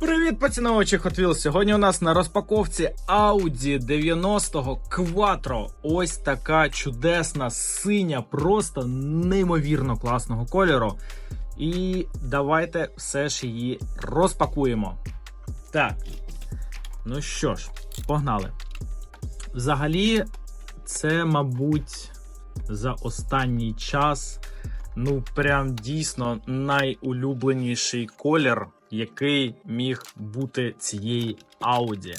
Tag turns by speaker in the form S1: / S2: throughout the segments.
S1: Привіт, поціновувачі Hot Wheels! Сьогодні у нас на розпаковці Audi 90-го Quattro. Ось така чудесна синя, просто неймовірно класного кольору. І давайте все ж її розпакуємо. Так, ну що ж, погнали. Взагалі, це, мабуть, за останній час, ну, прям дійсно найулюбленіший колір, який міг бути цієї Audi.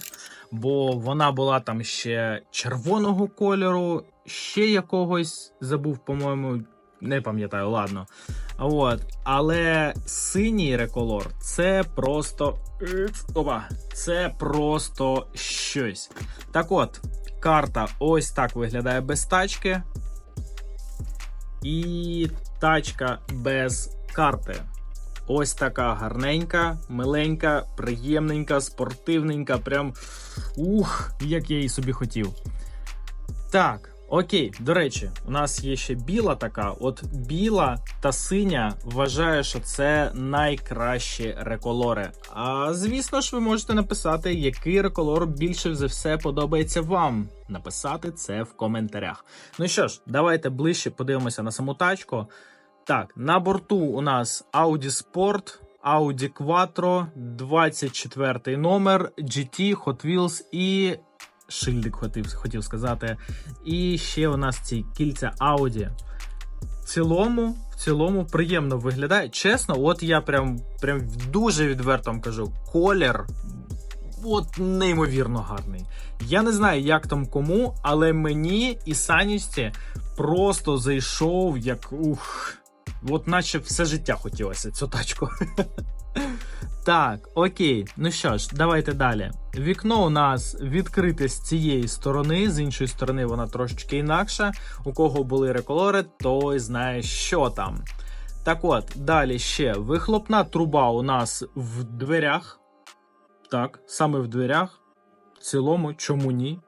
S1: Бо вона була там ще червоного кольору, ще якогось забув, по-моєму, не пам'ятаю, ладно. От. Але синій реколор це просто. Опа, це просто щось. Так от, карта ось так виглядає без тачки. І тачка без карти. Ось така гарненька, миленька, приємненька, спортивненька. Прям ух, як я її собі хотів. Так, окей, до речі, у нас є ще біла така. От біла та синя вважаю, що це найкращі реколори. А звісно ж, ви можете написати, який реколор більше за все подобається вам. Написати це в коментарях. Ну що ж, давайте ближче подивимося на саму тачку. Так, на борту у нас Audi Sport, Audi Quattro, 24 номер, GT, Hot Wheels і шильдик хотів, хотів сказати. І ще у нас ці кільця Audi. В цілому, в цілому приємно виглядає. Чесно, от я прям прям дуже відверто вам кажу, колір от неймовірно гарний. Я не знаю, як там кому, але мені і саністі просто зайшов як ух. От наче все життя хотілося цю тачку. Так, окей, ну що ж, давайте далі. Вікно у нас відкрите з цієї сторони, з іншої сторони, вона трошечки інакша. У кого були реколори, той знає, що там. Так от, далі ще вихлопна труба у нас в дверях. Так, саме в дверях. В цілому, чому ні?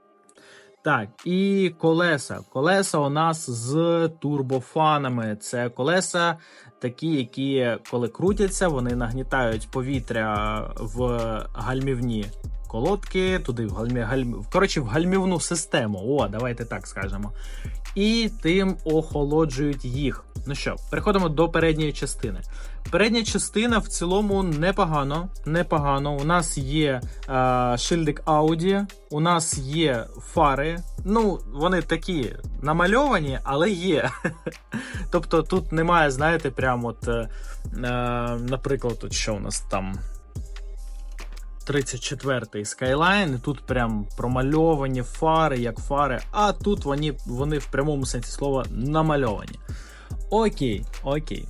S1: Так, і колеса. Колеса у нас з турбофанами. Це колеса такі, які, коли крутяться, вони нагнітають повітря в гальмівні колодки, туди в гальмі, гальм... коротше, в гальмівну систему. О, давайте так скажемо. І тим охолоджують їх. Ну що, переходимо до передньої частини. Передня частина в цілому непогано. непогано. У нас є е, шильдик Audi, у нас є фари. Ну, вони такі намальовані, але є. тобто тут немає, знаєте, прямо от, е, наприклад, от що у нас там. 34-й Skyline, тут прям промальовані фари, як фари, а тут вони вони в прямому сенсі слова намальовані. Окей, окей.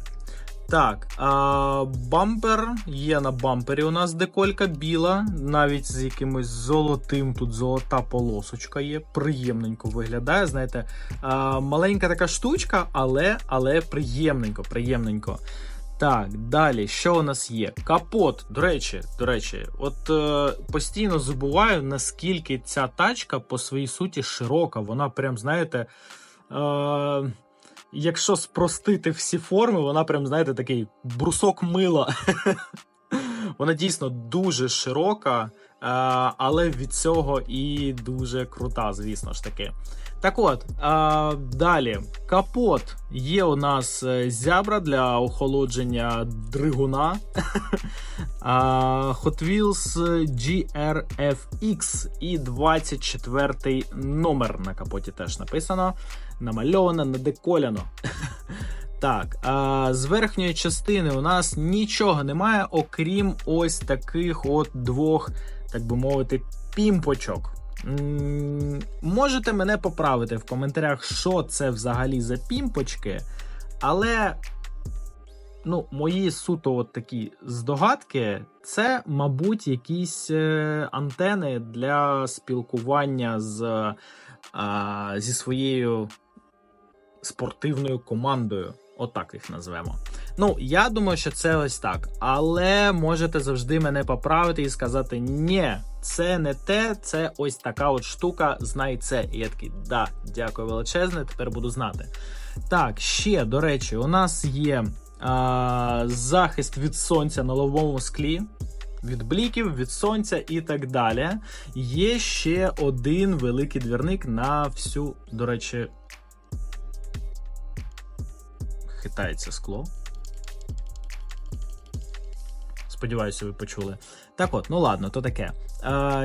S1: Так, а, бампер є на бампері. У нас деколька біла, навіть з якимось золотим. Тут золота полосочка є. Приємненько виглядає. Знаєте, а, маленька така штучка, але але приємненько, приємненько. Так, далі, що у нас є? Капот. До речі, до речі, от е, постійно забуваю, наскільки ця тачка по своїй суті широка. Вона прям, знаєте. Е, Якщо спростити всі форми, вона прям, знаєте, такий брусок мила. Вона дійсно дуже широка, але від цього і дуже крута, звісно ж таки. Так от, далі, капот. Є у нас е, зябра для охолодження дригуна. Hot Wheels GRFX і 24 номер на капоті теж написано. Намальовано, надеколяно. Так, а з верхньої частини у нас нічого немає, окрім ось таких от двох, так би мовити, пімпочок. Можете мене поправити в коментарях, що це взагалі за пімпочки, але. Ну, мої суто от такі здогадки, це, мабуть, якісь е, антени для спілкування з, а, зі своєю спортивною командою. Отак їх назвемо. Ну, я думаю, що це ось так. Але можете завжди мене поправити і сказати: ні, це не те, це ось така от штука, знай це. І я такий, да, дякую величезне, тепер буду знати. Так, ще, до речі, у нас є а, захист від сонця на лобовому склі. від бліків, від сонця і так далі. Є ще один великий двірник на всю, до речі, хитається скло. Сподіваюся, ви почули. Так от, ну ладно, то таке.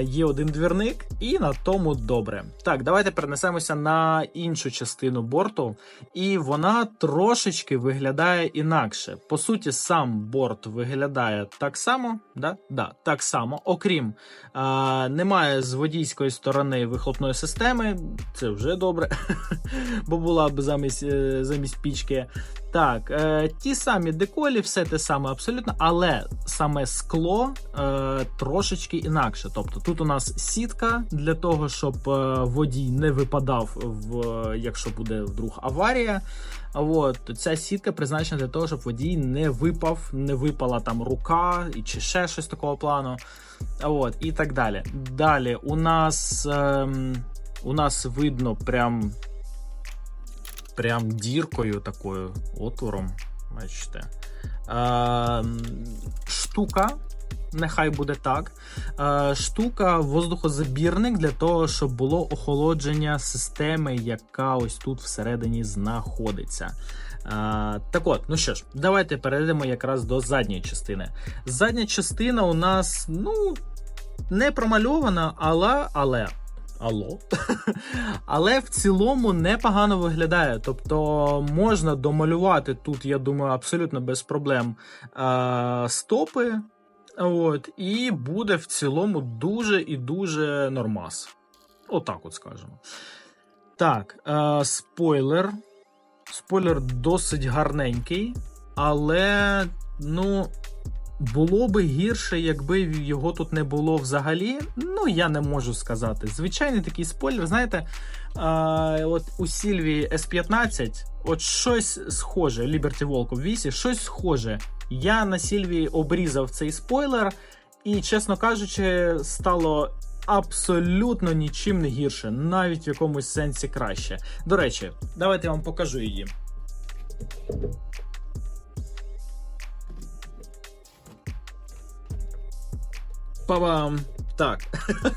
S1: Є один двірник, і на тому добре. Так, давайте перенесемося на іншу частину борту, і вона трошечки виглядає інакше. По суті, сам борт виглядає так само, да? Да, так само, окрім е, немає з водійської сторони вихлопної системи, це вже добре, бо була б замість, е, замість пічки. Так, е, ті самі деколі, все те саме абсолютно, але саме скло е, трошечки інакше. Тобто тут у нас сітка для того, щоб е, водій не випадав, в, якщо буде вдруг аварія. От, ця сітка призначена для того, щоб водій не випав, не випала там рука чи ще щось такого плану. От, і так далі. Далі у нас, е, у нас видно прям прям діркою такою, отвором. Бачите. Е, штука, нехай буде так. Е, штука воздухозабірник для того, щоб було охолодження системи, яка ось тут всередині знаходиться. Е, так от, ну що ж, давайте перейдемо якраз до задньої частини. Задня частина у нас, ну, не промальована, але. але Алло. Але в цілому непогано виглядає. Тобто можна домалювати тут, я думаю, абсолютно без проблем е- стопи. От, І буде в цілому дуже і дуже нормас. Отак от скажемо. Так, е- спойлер. Спойлер досить гарненький, але, ну. Було би гірше, якби його тут не було взагалі. Ну, я не можу сказати. Звичайний такий спойлер, знаєте, а, от у Сільвії S15, от щось схоже, Liberty Walk в вісі, щось схоже. Я на Сільвії обрізав цей спойлер, і, чесно кажучи, стало. Абсолютно нічим не гірше, навіть в якомусь сенсі краще. До речі, давайте я вам покажу її. Па-бам! Так,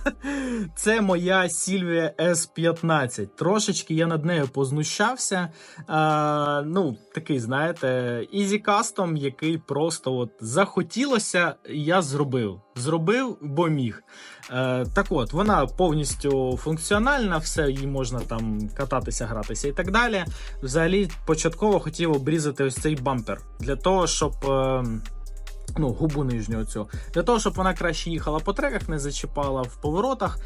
S1: це моя Сільвія S15. Трошечки я над нею познущався. А, Ну, такий, знаєте, Custom, який просто от захотілося, я зробив. Зробив, бо міг. Е, Так от, вона повністю функціональна, все її можна там кататися, гратися і так далі. Взагалі, початково хотів обрізати ось цей бампер для того, щоб. Е, ну, губу нижню цю. Для того, щоб вона краще їхала по треках, не зачіпала в поворотах,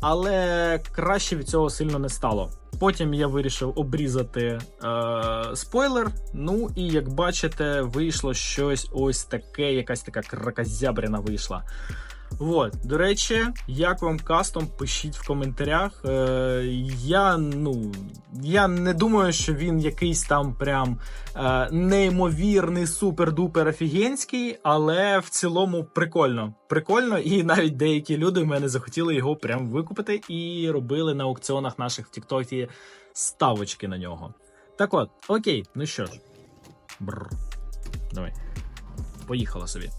S1: але краще від цього сильно не стало. Потім я вирішив обрізати е, спойлер. Ну і як бачите, вийшло щось ось таке, якась така кракозябряна вийшла. Вот, до речі, як вам кастом, пишіть в коментарях. Е, Я ну я не думаю, що він якийсь там прям е, неймовірний, супер-дупер офігенський, але в цілому прикольно. Прикольно, і навіть деякі люди в мене захотіли його прям викупити і робили на аукціонах наших в Тіктокі ставочки на нього. Так от, окей, ну що ж, Бррр. давай, поїхала собі.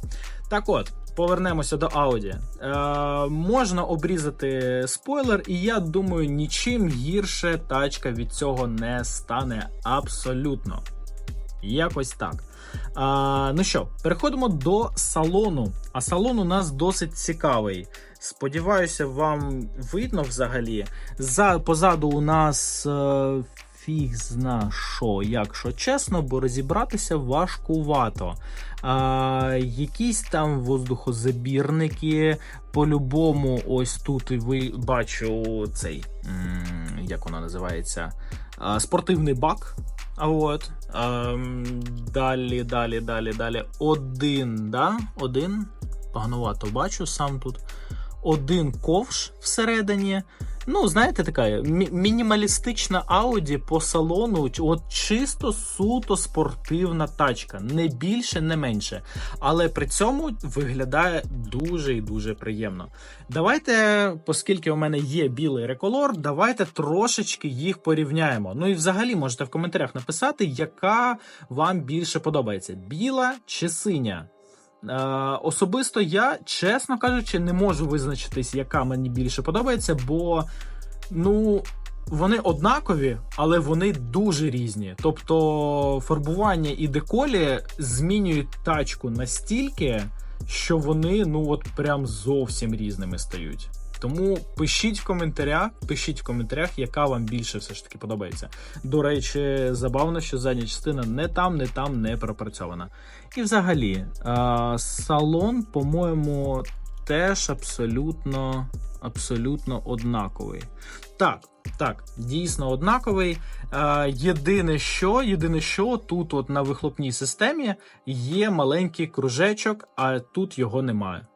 S1: Так от. Повернемося до Audi. Е, Можна обрізати спойлер, і я думаю, нічим гірше тачка від цього не стане абсолютно. Якось так. А, Ну що, переходимо до салону. А салон у нас досить цікавий. Сподіваюся, вам видно взагалі. За, Позаду у нас е, фіг зна що, якщо чесно, бо розібратися важкувато. А, Якісь там воздухозабірники. По-любому, ось тут ви бачу цей, як воно називається, спортивний бак. А от а, далі, далі, далі, далі. Один, да? Один. Поганувато бачу сам тут. Один ковш всередині. Ну, знаєте, така мінімалістична Audi по салону, от чисто суто спортивна тачка, не більше, не менше. Але при цьому виглядає дуже і дуже приємно. Давайте, оскільки у мене є білий реколор, давайте трошечки їх порівняємо. Ну і взагалі можете в коментарях написати, яка вам більше подобається: біла чи синя. Е, особисто я, чесно кажучи, не можу визначитись, яка мені більше подобається, бо ну. Вони однакові, але вони дуже різні. Тобто фарбування і деколі змінюють тачку настільки, що вони ну от прям зовсім різними стають. Тому пишіть в коментарях, пишіть в коментарях, яка вам більше все ж таки подобається. До речі, забавно, що задня частина не там, не там не пропрацьована. І взагалі, е, салон, по-моєму, теж абсолютно, абсолютно однаковий. Так, так, дійсно однаковий. Е, єдине, що, єдине, що тут, от на вихлопній системі, є маленький кружечок, а тут його немає.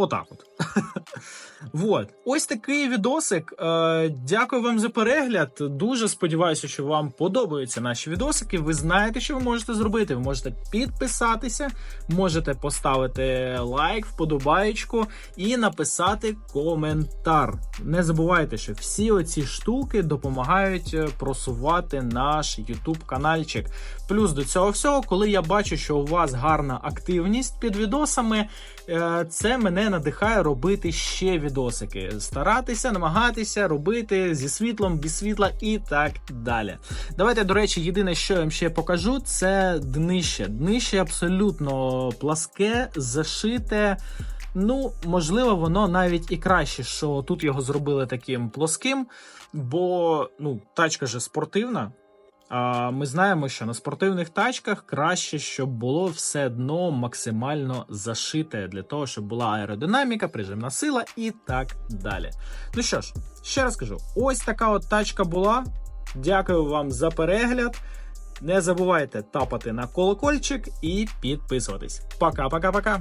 S1: Отак от. вот. Ось такий відосик. Е, Дякую вам за перегляд. Дуже сподіваюся, що вам подобаються наші відосики. Ви знаєте, що ви можете зробити. Ви можете підписатися, можете поставити лайк, вподобаєчку і написати коментар. Не забувайте, що всі оці штуки допомагають е, просувати наш YouTube каналчик. Плюс до цього всього, коли я бачу, що у вас гарна активність під відосами, е, це мене надихає робити ще відосики, старатися, намагатися робити зі світлом, без світла і так далі. Давайте, до речі, єдине, що я вам ще покажу, це днище. Днище абсолютно пласке, зашите. Ну, можливо, воно навіть і краще, що тут його зробили таким плоским, бо ну, тачка же спортивна. Ми знаємо, що на спортивних тачках краще, щоб було все дно максимально зашите для того, щоб була аеродинаміка, прижимна сила і так далі. Ну що ж, ще раз кажу: ось така от тачка була. Дякую вам за перегляд. Не забувайте тапати на колокольчик і підписуватись. Пока-пока-пока.